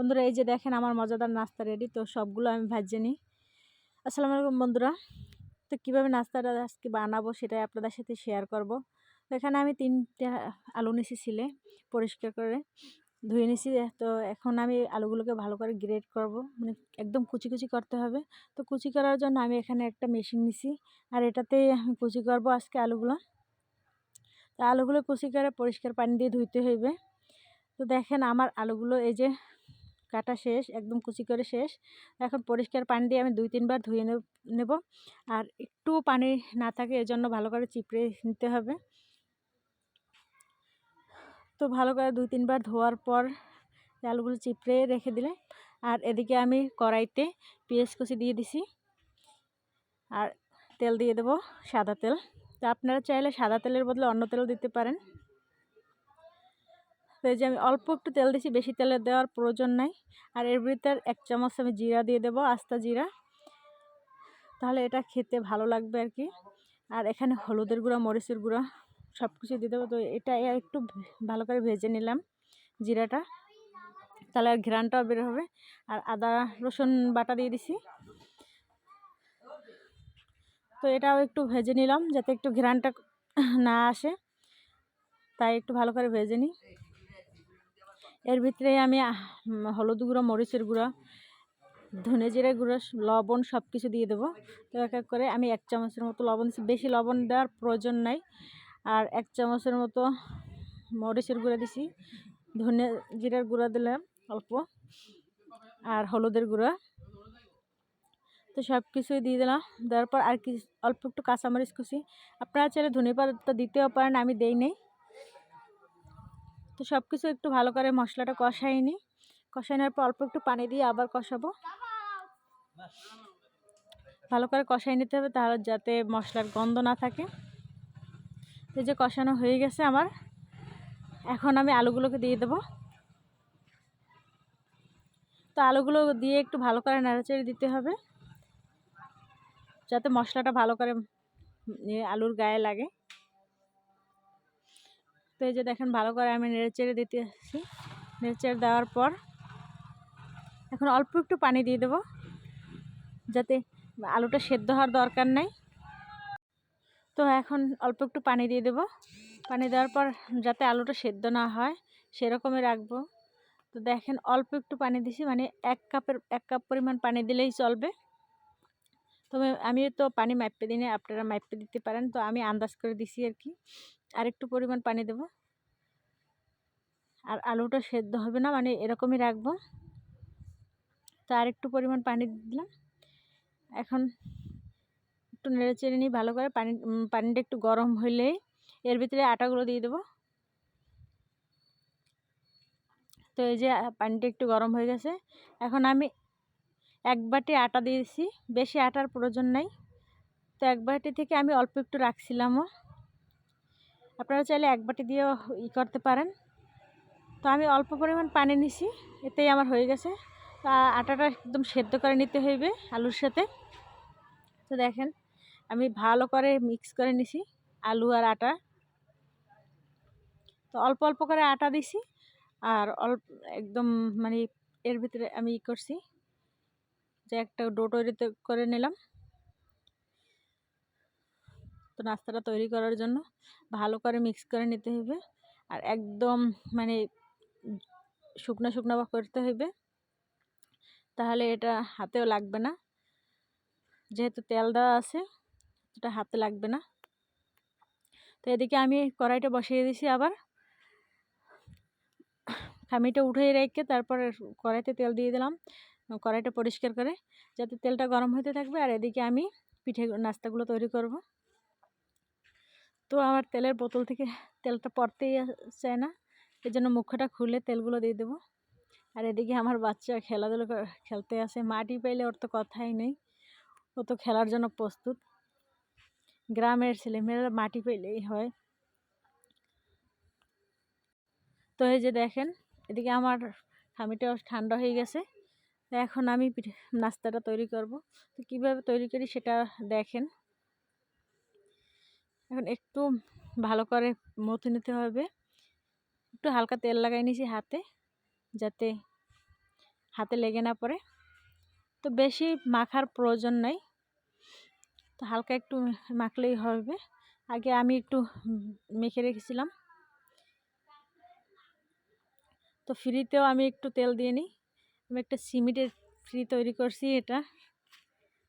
বন্ধুরা, এই যে দেখেন আমার মজাদার নাস্তা রেডি তো সবগুলো আমি ভাজে নিই। আসসালামু আলাইকুম বন্ধুরা, তো কীভাবে নাস্তাটা আজকে বানাবো সেটাই আপনাদের সাথে শেয়ার করব। তো এখানে আমি তিনটা আলু নিছি ছিলে পরিষ্কার করে ধুয়ে নিছি তো এখন আমি আলুগুলোকে ভালো করে গ্রেড করব মানে একদম কুচি কুচি করতে হবে। তো কুচি করার জন্য আমি এখানে একটা মেশিন নিছি আর এটাতে আমি কুচি করব আজকে আলুগুলো। তো আলুগুলো কুচি করে পরিষ্কার পানি দিয়ে ধুইতে হইবে। তো দেখেন আমার আলুগুলো এই যে কাটা শেষ, একদম কুচি করে শেষ। এখন পরিষ্কার পানি দিয়ে আমি দুই তিনবার ধুয়ে নেব আর একটু পানি না থাকে, এজন্য ভালো করে চিপড়ে নিতে হবে। তো ভালো করে দুই তিনবার ধোয়ার পর আলুগুলো চিপড়ে রেখে দিলে আর এদিকে আমি কড়াইতে পেঁয়াজ কুচি দিয়ে দিছি। আর তেল দিয়ে দেব সাদা তেল। তো আপনারা চাইলে সাদা তেলের বদলে অন্য তেল দিতে পারেন। তো এই যে আমি অল্প একটু তেল দিছি, বেশি তেলে দেওয়ার প্রয়োজন নাই। আর এর ভিতর এক চামচ আমি জিরা দিয়ে দেবো, আস্তা জিরা। তাহলে এটা খেতে ভালো লাগবে আর কি। আর এখানে হলুদের গুঁড়া, মরিচের গুঁড়া সব কিছু দিয়ে দেবো। তো এটা একটু ভালো করে ভেজে নিলাম জিরাটা। তাহলে আর ঘ্রানটাও বের হবে। আর আদা, রসুন বাটা দিয়ে দিছি। তো এটাও একটু ভেজে নিলাম, যাতে একটু ঘ্রানটা না আসে। তাই একটু ভালো করে ভেজে নিই। এর ভিতরে আমি হলুদ গুঁড়ো, মরিচের গুঁড়ো, ধনে জিরে গুঁড়ো লবণ সব কিছু দিয়ে দেবো। তো এক এক করে আমি এক চামচের মতো লবণ দিচ্ছি বেশি লবণ দেওয়ার প্রয়োজন নাই। আর এক চামচের মতো মরিচের গুঁড়ো দিছি। ধনে জিরার গুঁড়া দিলাম অল্প। আর হলুদের গুঁড়া। তো সব কিছুই দিয়ে দিলাম। দেওয়ার পর আর কি, অল্প একটু কাঁচামরিচ কুচি। আপনারা চাইলে ধনে পাতা দিতেও পারেন, আমি দেই নেই। তো সব কিছু একটু ভালো করে মশলাটা কষাই নিই কষাই নেওয়ার পর অল্প একটু পানি দিয়ে আবার কষাবো। ভালো করে কষাই নিতে হবে তাহলে যাতে মশলার গন্ধ না থাকে। এই যে কষানো হয়ে গেছে আমার। এখন আমি আলুগুলোকে দিয়ে দেবো। তো আলুগুলো দিয়ে একটু ভালো করে নাড়াচাড়ি দিতে হবে। যাতে মশলাটা ভালো করে আলুর গায়ে লাগে। তো এই যে দেখেন ভালো করে আমি নেড়ে চেড়ে দিতে আসছি। নেড়ে চেড়ে দেওয়ার পর এখন অল্প একটু পানি দিয়ে দেবো, যাতে আলুটা সেদ্ধ হওয়ার দরকার নেই। তো এখন অল্প একটু পানি দিয়ে দেব। পানি দেওয়ার পর যাতে আলুটা সেদ্ধ না হয়, সেরকমই রাখব। তো দেখেন অল্প একটু পানি দিছি মানে এক কাপের, এক কাপ পরিমাণ পানি দিলেই চলবে। তবে আমি তো পানি মাইপে দিনে আপনারা মাইপে দিতে পারেন। তো আমি আন্দাজ করে দিছি আর কি আর একটু পরিমাণ পানি দেব। আর আলুটা সেদ্ধ হবে না মানে এরকমই রাখব। তো আর একটু পরিমাণ পানি দিলাম। এখন একটু নেড়ে চেড়ে নিই ভালো করে। পানি পানিটা একটু গরম হলে এর ভিতরে আটাগুলো দিয়ে দেবো। তো এই যে পানিটা একটু গরম হয়ে গেছে। এখন আমি এক বাটি আটা দিয়েছি, বেশি আটার প্রয়োজন নাই। তো এক বাটি থেকে আমি অল্প একটু রাখছিলামও। আপনারা চাইলে এক বাটি দিয়েও ই করতে পারেন। তো আমি অল্প পরিমাণ পানি নিছি, এতেই আমার হয়ে গেছে। আটাটা একদম সেদ্ধ করে নিতে হইবে আলুর সাথে। তো দেখেন, আমি ভালো করে মিক্স করে নিছি আলু আর আটা। তো অল্প অল্প করে আটা দিছি, আর অল্প একদম মানে এর ভিতরে আমি ই করছি। যে একটা ডো তৈরি করে নিলাম। তো নাস্তাটা তৈরি করার জন্য ভালো করে মিক্স করে নিতে হবে। আর একদম মানে শুকনো শুকনো করতে হবে। তাহলে এটা হাতেও লাগবে না। যেহেতু তেল দেওয়া আছে, এটা হাতে লাগবে না। তো এদিকে আমি কড়াইটা বসিয়ে দিছি আবার। খামিটা উঠে রেখে তারপর কড়াইতে তেল দিয়ে দিলাম। কড়াইটা পরিষ্কার করে যাতে তেলটা গরম হতে থাকবে আর এদিকে আমি পিঠে নাস্তাগুলো তৈরি করব। তো আমার তেলের বোতল থেকে তেলটা পড়তেই চায় না এই জন্য মুখটা খুলে তেলগুলো দিয়ে দেবো। আর এদিকে আমার বাচ্চা খেলাধুলো খেলতে আসে, মাটি পাইলে ওর তো কথাই নেই, ও তো খেলার জন্য প্রস্তুত। গ্রামের ছেলেমেয়েরা মাটি পেলেই হয়। তো এই যে দেখেন, এদিকে আমার খামিটাও ঠান্ডা হয়ে গেছে। এখন আমি নাস্তাটা তৈরি করব। তো কীভাবে তৈরি করি সেটা দেখেন। এখন একটু ভালো করে মথে নিতে হবে। একটু হালকা তেল লাগাই নিয়েছি হাতে, যাতে হাতে লেগে না পড়ে। তো বেশি মাখার প্রয়োজন নাই। তো হালকা একটু মাখলেই হবে। আগে আমি একটু মেখে রেখেছিলাম। তো ফ্রিতেও আমি একটু তেল দিয়ে নিই। আমি একটা সিমেন্টের ফ্রি তৈরি করছি এটা,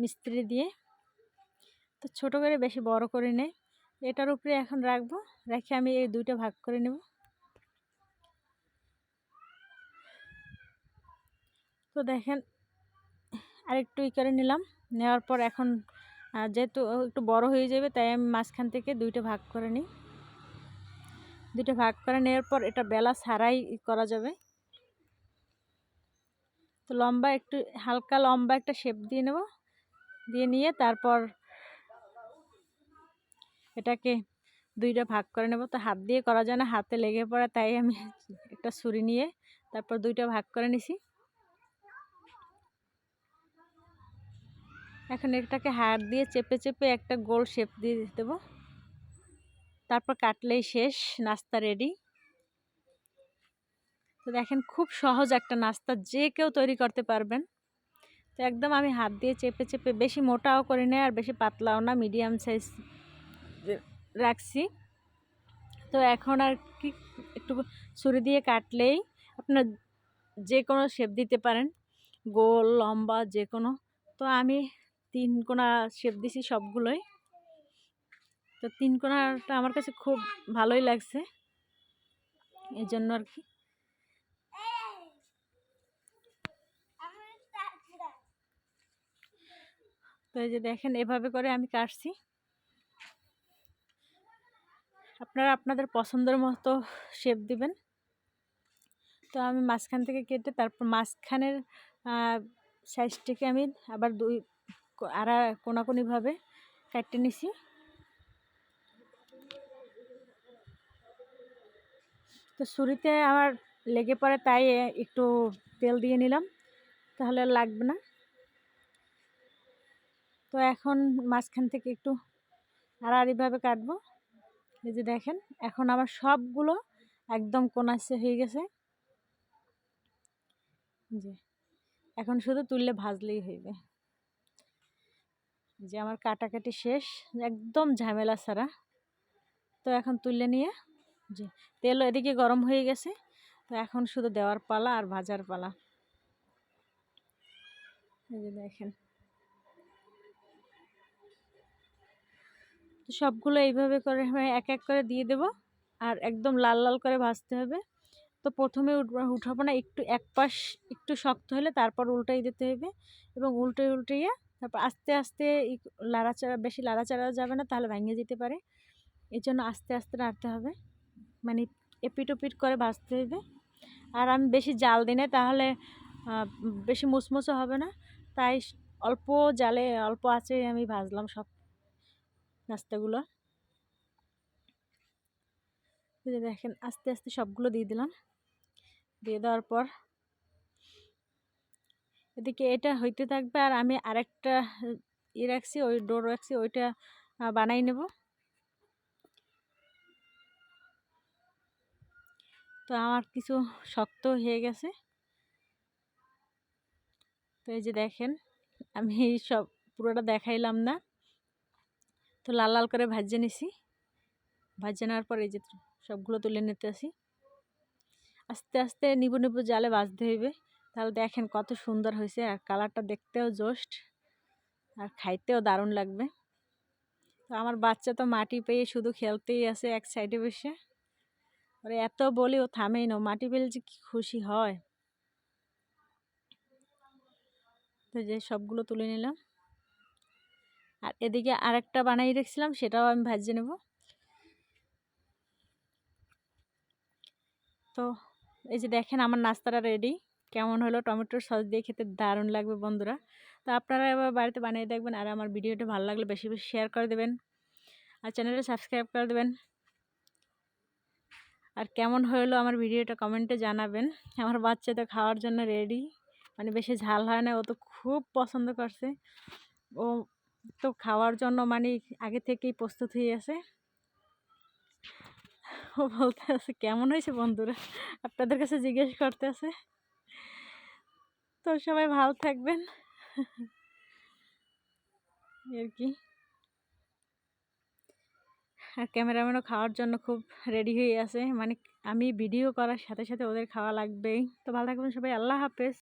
মিস্ত্রি দিয়ে। তো ছোটো করে বেশি বড় করে নেই এটার উপরে এখন রাখব, রেখে আমি এই দুইটা ভাগ করে নেব। তো দেখেন, আরেকটু ই করে নিলাম। নেওয়ার পর এখন যেহেতু একটু বড় হয়ে যাবে, তাই আমি মাঝখান থেকে দুইটা ভাগ করে নিই। দুইটা ভাগ করে নেওয়ার পর এটা বেলা ছাড়াই করা যাবে। তো লম্বা, একটু হালকা লম্বা একটা শেপ দিয়ে নেব। দিয়ে নিয়ে তারপর এটাকে দুইটা ভাগ করে নেব। তো হাত দিয়ে করা যায় না, হাতে লেগে পড়ে, তাই আমি একটা ছুরি নিয়ে তারপর দুইটা ভাগ করে নিছি। এখন এটাকে হাত দিয়ে চেপে চেপে একটা গোল শেপ দিয়ে দেবো। তারপর কাটলেই শেষ, নাস্তা রেডি তো দেখেন খুব সহজ একটা নাস্তা যে কেউ তৈরি করতে পারবেন। তো একদম আমি হাত দিয়ে চেপে চেপে বেশি মোটাও করি না আর বেশি পাতলাও না মিডিয়াম সাইজ রাখছি। তো এখন আর কি একটু ছুরি দিয়ে কাটলেই আপনার যে কোনো শেপ দিতে পারেন, গোল, লম্বা যে কোনো তো আমি তিন কোনা শেপ দিছি সবগুলোই। তো তিন কোনাটা আমার কাছে খুব ভালোই লাগছে। এই জন্য আর কি। তো এই যে দেখেন, এভাবে করে আমি কাটছি। আপনারা আপনাদের পছন্দের মতো শেপ দিবেন। তো আমি মাঝখান থেকে কেটে তারপর মাঝখানের সাইজটিকে আমি আবার দুই আর কোনাকুনিভাবে কাটতে নিছি। তো ছুরিতে আমার লেগে পড়ে তাই একটু তেল দিয়ে নিলাম। তাহলে লাগবে না। তো এখন মাঝখান থেকে একটু আড়াআড়িভাবে কাটবো। এই যে দেখেন, এখন আমার সবগুলো একদম কোনাসে হয়ে গেছে। যে, এখন শুধু তুললে ভাজলেই হইবে। যে আমার কাটাকাটি শেষ, একদম ঝামেলা ছাড়া। তো এখন তুলে নিয়ে যে তেল এদিকে গরম হয়ে গেছে। তো এখন শুধু দেওয়ার পালা আর ভাজার পালা। এই যে দেখেন। সবগুলো এইভাবে করে এক এক করে দিয়ে দেব। আর একদম লাল লাল করে ভাজতে হবে। তো প্রথমে উঠাবো না, একটু এক পাশ একটু শক্ত হলে তারপর উল্টাই দিতে হবে এবং উল্টে উল্টিয়ে তারপর আস্তে আস্তে লাড়াচাড়া, বেশি লাড়াচাড়া যাবে না, তাহলে ভেঙে যেতে পারে। এই জন্য আস্তে আস্তে নাড়তে হবে। মানে এপিট ওপিট করে ভাজতে হবে। আর আমি বেশি জাল দিই না, তাহলে বেশি মুসমুসো হবে না। তাই অল্প জালে, অল্প আছে আমি ভাজলাম সব। নাস্তাগুলো। দেখেন, আস্তে আস্তে সবগুলো দিয়ে দিলাম। দিয়ে দেওয়ার পর এদিকে এটা হইতে থাকবে আর আমি আরেকটা ই রাখছি, ওই ডোর রাখছি, ওইটা বানাই নেব। তো আমার কিছু শক্ত হয়ে গেছে। তো এই যে দেখেন, আমি সব পুরোটা দেখাইলাম না। তো লাল লাল করে ভাজে নিছি। ভাজে নেওয়ার পর এই যে সবগুলো তুলে নিতে আসি। আস্তে আস্তে নিবু নিবু জালে ভাজতে হইবে। তাহলে দেখেন কত সুন্দর হয়েছে আর কালারটা দেখতেও জোস্ট আর খাইতেও দারুণ লাগবে। তো আমার বাচ্চা তো মাটি পেয়ে শুধু খেলতেই আছে এক সাইডে বসে। ওরে এত বলি ও থামেই না মাটি পেলে যে কি খুশি হয়। তো যে সবগুলো তুলে নিলাম। এদিকে আরেকটা বানাই রেখেছিলাম, সেটাও আমি ভাজিয়ে নেব। তো এই যে দেখেন আমার নাস্তাটা রেডি কেমন হলো? টমেটোর সস দিয়ে খেতে দারুণ লাগবে বন্ধুরা। তো আপনারা এবার বাড়িতে বানিয়ে দেখবেন আর আমার ভিডিওটা ভালো লাগলে বেশি বেশি শেয়ার করে দেবেন। আর চ্যানেলটা সাবস্ক্রাইব করে দেবেন। আর কেমন হলো আমার ভিডিওটা কমেন্টে জানাবেন। আমার বাচ্চা তো খাওয়ার জন্য রেডি মানে বেশি ঝাল হয় না, ও তো খুব পছন্দ করছে। ও তো খাওয়ার জন্য মানে আগে থেকেই প্রস্তুত হয়ে আছে। ও বলতে আছে, কেমন হয়েছে বন্ধুরা? আপনাদের কাছে জিজ্ঞেস করতে আছে। তো সবাই ভালো থাকবেন। আর কি। আর ক্যামেরাম্যানও খাওয়ার জন্য খুব রেডি হয়ে আছে। মানে আমি ভিডিও করার সাথে সাথে ওদের খাওয়া লাগবেই। তো ভালো থাকবেন সবাই, আল্লাহ হাফেজ।